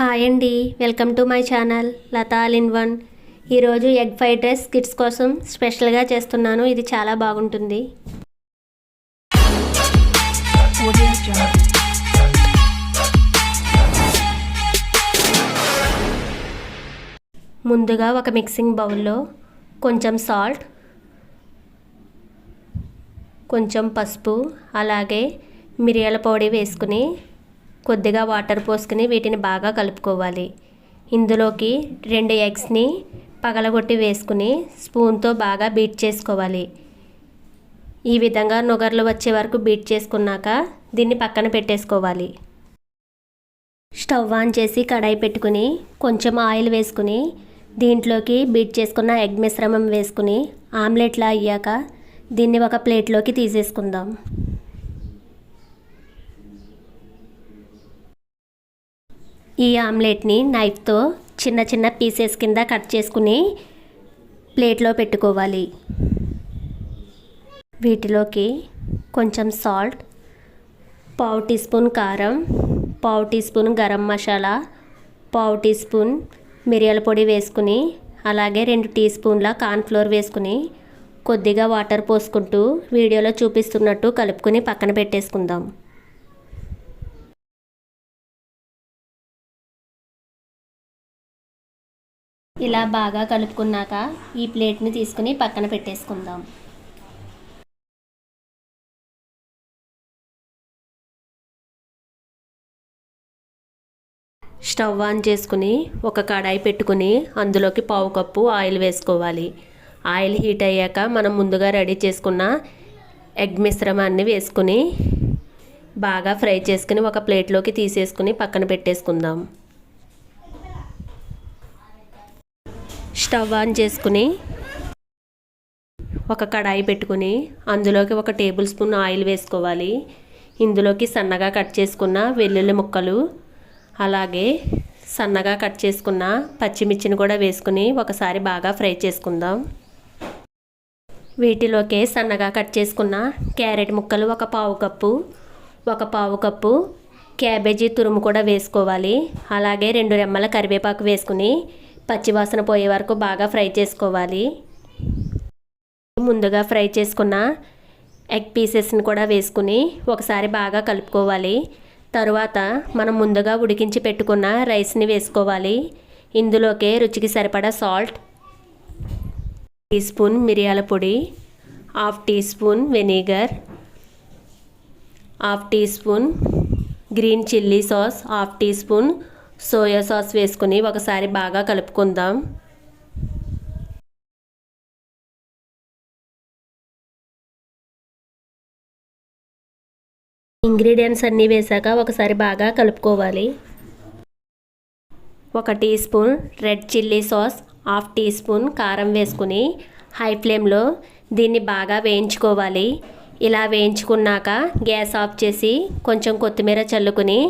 Hi అండి. Welcome to my channel Latha all in one. ఈరోజు egg fried rice kids కోసం స్పెషల్గా చేస్తున్నాను. ఇది చాలా బాగుంటుంది. ముందుగా ఒక మిక్సింగ్ బౌల్లో కొంచెం సాల్ట్ కొంచెం పసుపు అలాగే మిరియాల పొడి వేసుకుని కొద్దిగా వాటర్ పోసుకుని వీటిని బాగా కలుపుకోవాలి. ఇందులోకి రెండు ఎగ్స్ని పగలగొట్టి వేసుకుని స్పూన్తో బాగా బీట్ చేసుకోవాలి. ఈ విధంగా నుగర్లు వచ్చే వరకు బీట్ చేసుకున్నాక దీన్ని పక్కన పెట్టేసుకోవాలి. స్టవ్ ఆన్ చేసి కడాయి పెట్టుకుని కొంచెం ఆయిల్ వేసుకుని దీంట్లోకి బీట్ చేసుకున్న ఎగ్ మిశ్రమం వేసుకుని ఆమ్లెట్లా అయ్యాక దీన్ని ఒక ప్లేట్లోకి తీసేసుకుందాం. ఈ ఆమ్లెట్ని నైఫ్తో చిన్న చిన్న పీసెస్ కింద కట్ చేసుకుని ప్లేట్లో పెట్టుకోవాలి. వీటిలోకి కొంచెం సాల్ట్ పావు టీ స్పూన్ కారం పావు టీ స్పూన్ గరం మసాలా పావు టీ స్పూన్ మిరియాల పొడి వేసుకుని అలాగే రెండు టీ స్పూన్ల కార్న్ఫ్లోర్ వేసుకుని కొద్దిగా వాటర్ పోసుకుంటూ వీడియోలో చూపిస్తున్నట్టు కలుపుకొని పక్కన పెట్టేసుకుందాం. ఇలా బాగా కలుపుకున్నాక ఈ ప్లేట్ని తీసుకుని పక్కన పెట్టేసుకుందాం. స్టవ్ ఆన్ చేసుకుని ఒక కడాయి పెట్టుకుని అందులోకి పావు కప్పు ఆయిల్ వేసుకోవాలి. ఆయిల్ హీట్ అయ్యాక మనం ముందుగా రెడీ చేసుకున్న ఎగ్ మిశ్రమాన్ని వేసుకుని బాగా ఫ్రై చేసుకుని ఒక ప్లేట్లోకి తీసేసుకుని పక్కన పెట్టేసుకుందాం. స్టవ్ ఆన్ చేసుకుని ఒక కడాయి పెట్టుకుని అందులోకి ఒక టేబుల్ స్పూన్ ఆయిల్ వేసుకోవాలి. ఇందులోకి సన్నగా కట్ చేసుకున్న వెల్లుల్లి ముక్కలు అలాగే సన్నగా కట్ చేసుకున్న పచ్చిమిర్చిని కూడా వేసుకుని ఒకసారి బాగా ఫ్రై చేసుకుందాం. వీటిలోకే సన్నగా కట్ చేసుకున్న క్యారెట్ ముక్కలు ఒక పావు కప్పు ఒక పావు కప్పు క్యాబేజీ తురుము కూడా వేసుకోవాలి. అలాగే రెండు రెమ్మల కరివేపాకు వేసుకుని పచ్చివాసన పోయే వరకు బాగా ఫ్రై చేసుకోవాలి. ముందుగా ఫ్రై చేసుకున్న ఎగ్ పీసెస్ని కూడా వేసుకుని ఒకసారి బాగా కలుపుకోవాలి. తరువాత మనం ముందుగా ఉడికించి పెట్టుకున్న రైస్ని వేసుకోవాలి. ఇందులోకే రుచికి సరిపడా సాల్ట్ టీ స్పూన్ మిరియాల పొడి half teaspoon vinegar half teaspoon green chilli sauce half teaspoon soya sauce వేసుకుని ఒకసారి బాగా కలుపుకుందాం. ఇంగ్రీడియంట్స్ అన్నీ వేసాక ఒకసారి బాగా కలుపుకోవాలి. ఒక teaspoon red chilli sauce half teaspoon కారం వేసుకుని హై ఫ్లేమ్లో దీన్ని బాగా వేయించుకోవాలి. ఇలా వేయించుకున్నాక గ్యాస్ ఆఫ్ చేసి కొంచెం కొత్తిమీర చల్లుకుని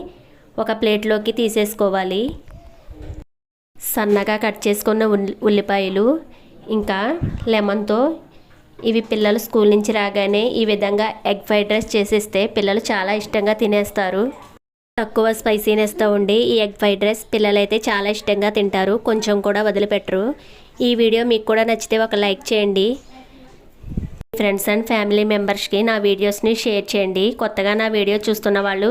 ఒక ప్లేట్లోకి తీసేసుకోవాలి. సన్నగా కట్ చేసుకున్న ఉల్లి ఉల్లిపాయలు ఇంకా లెమన్తో ఇవి పిల్లలు స్కూల్ నుంచి రాగానే ఈ విధంగా ఎగ్ ఫ్రైడ్ రైస్ చేసేస్తే పిల్లలు చాలా ఇష్టంగా తినేస్తారు. తక్కువ స్పైసీనెస్తో ఉండి ఈ ఎగ్ ఫ్రైడ్ రైస్ పిల్లలైతే చాలా ఇష్టంగా తింటారు. కొంచెం కూడా వదిలిపెట్టరు. ఈ వీడియో మీకు కూడా నచ్చితే ఒక లైక్ చేయండి. ఫ్రెండ్స్ అండ్ ఫ్యామిలీ మెంబర్స్కి నా వీడియోస్ని షేర్ చేయండి. కొత్తగా నా వీడియో చూస్తున్న వాళ్ళు